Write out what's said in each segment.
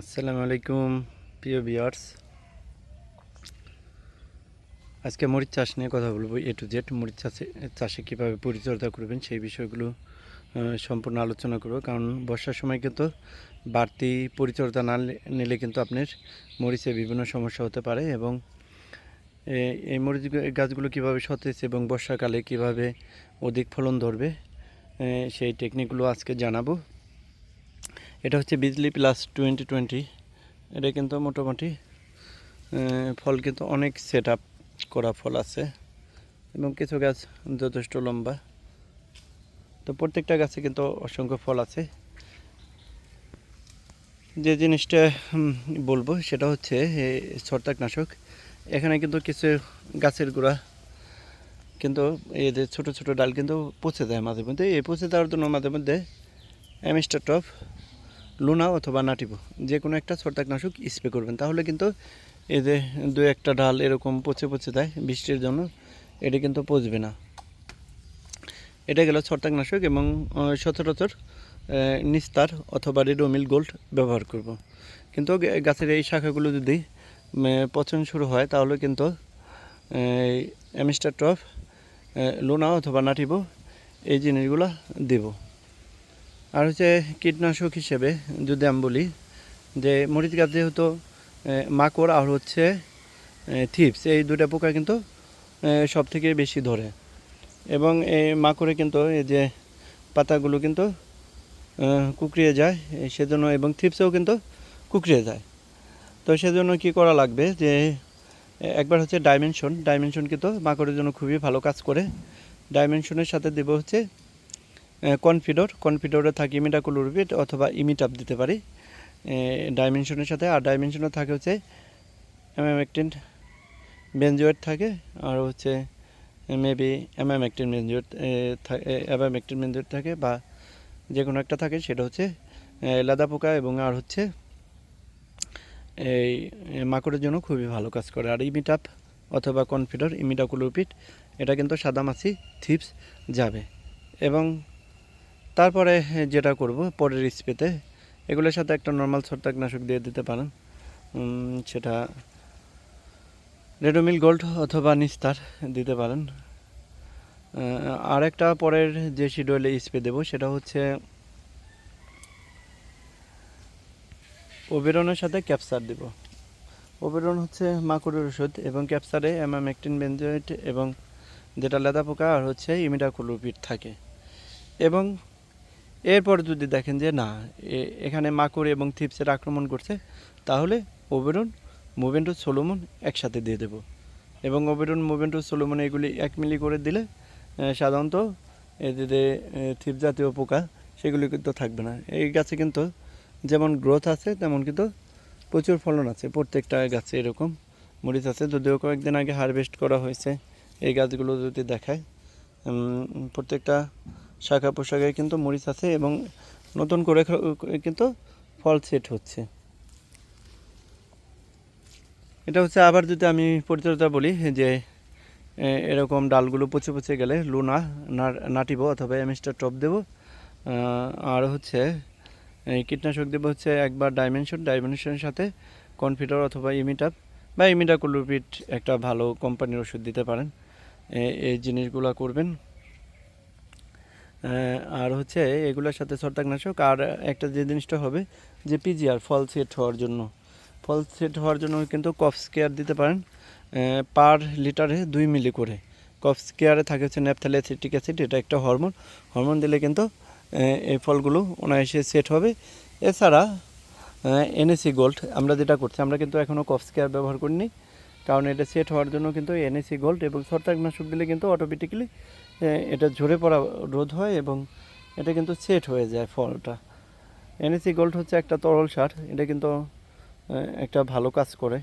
আসসালামু আলাইকুম, প্রিয় ভিউয়ার্স। আজকে মরিচ চাষ নিয়ে কথা বলব। এ টু জেড মরিচ চাষে চাষে কীভাবে পরিচর্যা করবেন সেই বিষয়গুলো সম্পূর্ণ আলোচনা করব। কারণ বর্ষার সময় কিন্তু বাড়তি পরিচর্যা না নিলে কিন্তু আপনার মরিচে বিভিন্ন সমস্যা হতে পারে এবং এই মরিচ গাছগুলো কীভাবে সতেজ এবং বর্ষাকালে কীভাবে অধিক ফলন ধরবে সেই টেকনিকগুলো আজকে জানাব। এটা হচ্ছে বিজলি প্লাস টোয়েন্টি টোয়েন্টি। এটা কিন্তু মোটামুটি ফল কিন্তু অনেক সেট আপ করা ফল আছে এবং কিছু গাছ যথেষ্ট লম্বা। তো প্রত্যেকটা গাছে কিন্তু অসংখ্য ফল আছে। যে জিনিসটা বলব সেটা হচ্ছে ছত্রাকনাশক। এখানে কিন্তু কিছু গাছের গোড়া কিন্তু এই যে ছোটো ছোটো ডাল কিন্তু পচে যায় মাঝে মধ্যে এই পচে যাওয়ার জন্য মাঝে মধ্যে অ্যামিস্টার টপ লুনা অথবা নাটিবো, যে কোনো একটা ছত্রাকনাশক স্প্রে করবেন। তাহলে কিন্তু এই যে দু একটা ডাল এরকম পচে পচে দেয় বৃষ্টির জন্য, এটা কিন্তু পচবে না। এটা গেল ছত্রাকনাশক এবং সচরাচর নিস্তার অথবা রেডোমিল গোল্ড ব্যবহার করব। কিন্তু গাছের এই শাখাগুলো যদি পচন শুরু হয়, তাহলে কিন্তু অ্যামিস্টার টপ লোনা অথবা নাটিবো, এই জিনিসগুলো দেবো। আর হচ্ছে কীটনাশক হিসেবে যদি আমি বলি যে মরিচ গাছ যেহেতু মাকড় আর হচ্ছে থিপস এই দুটা পোকা কিন্তু সব থেকে বেশি ধরে। এবং এই মাকড়ে কিন্তু এই যে পাতাগুলো কিন্তু এ, কুকড়িয়ে যায় সেজন্য এবং থিপসেও কিন্তু কুকড়িয়ে যায়। তো সেজন্য কি করা লাগবে যে একবার হচ্ছে ডাইমেনশন ডাইমেনশন কিন্তু মাকড়ের জন্য খুবই ভালো কাজ করে। ডাইমেনশনের সাথে দেব হচ্ছে কনফিডর কনফিডরে থাকে ইমিডাকুলোরবিট অথবা ইমিটাপ দিতে পারি। ডাইমেনশনের সাথে, আর ডাইমেনশনে থাকে হচ্ছে অ্যামামেকটিন বেনজোয়েট থাকে, আর হচ্ছে maybe emamectin benzoate emamectin benzoate থাকে, বা যে কোনো একটা থাকে, সেটা হচ্ছে লাদা পোকা এবং আর হচ্ছে এই মাকড়ের জন্য খুবই ভালো কাজ করে। আর ইমিটাপ অথবা কনফিডর ইমিডাকুলোরবিট এটা কিন্তু সাদামাছি থিপস যাবে। এবং তারপরে যেটা করব, পরের স্প্রেতে এগুলোর সাথে একটা নর্মাল ছত্রাকনাশক দিয়ে দিতে পারেন। সেটা রেডোমিল গোল্ড অথবা নিস্তার দিতে পারেন। আর একটা পরের যে শিডিউলে স্প্রে দেবো, সেটা হচ্ছে ওবেরনের সাথে ক্যাপসার দেব। ওবেরন হচ্ছে মাকড়ের ওষুধ এবং ক্যাপসারে অ্যামামেকটিন বেনজয়েট এবং যেটা লেদা পোকা আর হচ্ছে ইমিডাকুলোপিড থাকে। এবং এরপর যদি দেখেন যে না এখানে মাকড় এবং থিপসের আক্রমণ করছে তাহলে ওবেরন মুভেন্টু সোলোমন একসাথে দিয়ে দেব। এবং ওবেরন মুভেন্টু সোলোমন এগুলি এক মিলি করে দিলে সাধারণত যে, থিপ জাতীয় পোকা সেগুলি কিন্তু থাকবে না। এই গাছে কিন্তু যেমন গ্রোথ আছে তেমন কিন্তু প্রচুর ফলন আছে। প্রত্যেকটা গাছে এরকম মরিচ আছে। যদিও কয়েকদিন আগে হারভেস্ট করা হয়েছে এই গাছগুলো যদি দেখায় প্রত্যেকটা শাখা পোশাকে কিন্তু মরিচ আছে এবং নতুন করে কিন্তু ফল সেট হচ্ছে। এটা হচ্ছে আবার যদি আমি পরিচর্যা বলি, যে এরকম ডালগুলো পচে পচে গেলে লুনা নাটিব অথবা এমিস্টার টপ দেবো। আর হচ্ছে কীটনাশক দেবো হচ্ছে একবার ডাইমেনশন, ডাইমেনশনের সাথে কনফিডার অথবা ইমিটাপ বা ইমিডাকুলোপিড একটা ভালো কোম্পানির ওষুধ দিতে পারেন। এই জিনিসগুলো করবেন। আর হচ্ছে এগুলোর সাথে ছত্রাকনাশক, আর একটা যে জিনিসটা হবে যে পিজিআর ফল সেট হওয়ার জন্য। ফল সেট হওয়ার জন্য কিন্তু কফস কেয়ার দিতে পারেন পার লিটারে দুই মিলি করে। কফস কেয়ারে থাকে হচ্ছে ন্যাপথ্যালিক অ্যাসিড, এটা একটা হরমোন। হরমোন দিলে কিন্তু এই ফলগুলো অনায়াসে সেট হবে। এছাড়া এনএসি গোল্ড আমরা যেটা করছি, আমরা কিন্তু এখনও কফস কেয়ার ব্যবহার করিনি। কারণ এটা সেট হওয়ার জন্য কিন্তু এনএসি গোল্ড এবং ছত্রাকনাশক দিলে কিন্তু অটোমেটিক্যালি এটা ঝরে পড়া রোধ হয় এবং এটা কিন্তু সেট হয়ে যায় ফলটা। এনএসি গোল্ড হচ্ছে একটা তরল সার, এটা কিন্তু একটা ভালো কাজ করে।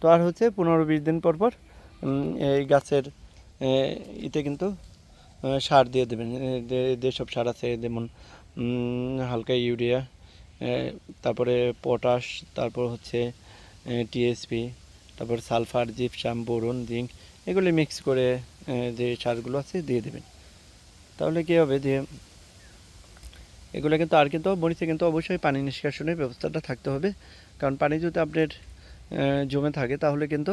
তো আর হচ্ছে পনেরো বিশ দিন পর পর এই গাছের ইতে কিন্তু সার দিয়ে দেবেন। যেসব সার আছে, যেমন হালকা ইউরিয়া তারপরে পটাশ, তারপর হচ্ছে টিএসপি তারপর সালফার, জিপসাম, বোরন, জিঙ্ক এগুলি মিক্স করে যে সারগুলো আছে দিয়ে দেবেন। তাহলে কী হবে যে এগুলো কিন্তু আর কিন্তু মরিচে কিন্তু অবশ্যই পানি নিষ্কাশনের ব্যবস্থাটা থাকতে হবে। কারণ পানি যদি আপনার জমে থাকে তাহলে কিন্তু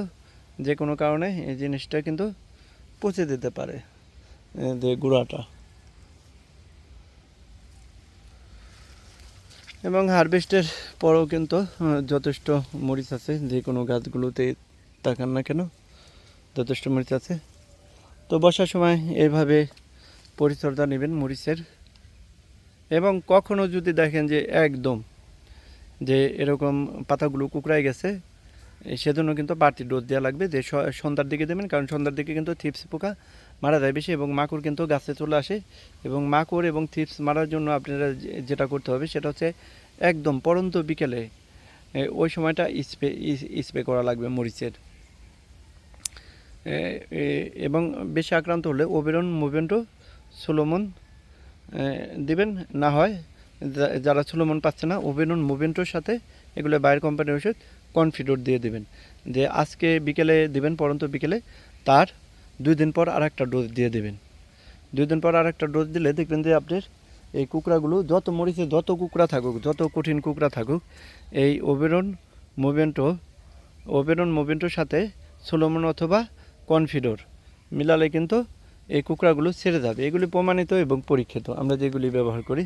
যে কোনো কারণে এই জিনিসটা কিন্তু পচে দিতে পারে যে গুঁড়াটা। এবং হারভেস্টের পরেও কিন্তু যথেষ্ট মরিচ আছে, যে কোনো গাছগুলোতে তাকান না কেন, যথেষ্ট মরিচ আছে। তো বর্ষার সময় এইভাবে পরিচর্যা নেবেন মরিচের। এবং কখনো যদি দেখেন যে একদম যে এরকম পাতাগুলো কুকড়ায় গেছে সেজন্য কিন্তু বাড়তি ডোজ দেওয়া লাগবে। যে সন্ধ্যার দিকে দেবেন, কারণ সন্ধ্যার দিকে কিন্তু থিপস পোকা মারা যায় বেশি এবং মাকড় কিন্তু গাছে চলে আসে। এবং মাকড় এবং থিপস মারার জন্য আপনারা যেটা করতে হবে সেটা হচ্ছে একদম পরন্ত বিকেলে ওই সময়টা স্প্রে স্প্রে করা লাগবে মরিচের। এবং বেশি আক্রান্ত হলে ওবেরন মুভেন্টো সোলোমন দিবেন। না হয় যারা সোলোমন পাচ্ছে না, ওবেরন মুভেন্টোর সাথে এগুলো বাইরের কোম্পানির ওষুধ কনফিডোর দিয়ে দিবেন। যে আজকে বিকেলে দিবেন, পরন্ত বিকেলে, তার দুই দিন পর আর একটা ডোজ দিয়ে দেবেন। দুই দিন পর আর একটা ডোজ দিলে দেখবেন যে আপনার এই কুকড়াগুলো, যত মরিচে, যত কুকড়া থাকুক, যত কঠিন কুকড়া থাকুক, এই ওবেরন মুভেন্টো ওবেরন মুভেন্টোর সাথে সোলোমন অথবা কনফিডোর মিলালে কিন্তু এই কুকড়াগুলো ছেড়ে যাবে। এগুলি প্রমাণিত এবং পরীক্ষিত। আমরা যেগুলি ব্যবহার করি,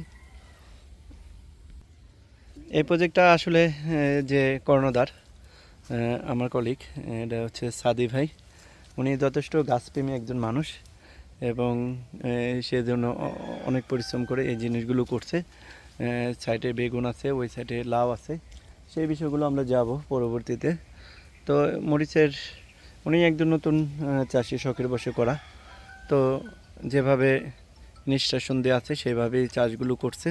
এই প্রজেক্টটা আসলে যে কর্ণধার আমার কলিগ এটা হচ্ছে সাদি ভাই। উনি যথেষ্ট গাছপ্রেমী একজন মানুষ। এবং সেজন্য অনেক পরিশ্রম করে এই জিনিসগুলো করছে। সাইডে বেগুন আছে, ওই সাইডে লাউ আছে, সেই বিষয়গুলো আমরা যাব পরবর্তীতে। তো মরিচের, উনি একজন নতুন চাষি, শখের বসে করা। তো যেভাবে দেওয়া আছে, সেভাবেই চাষগুলো করছে।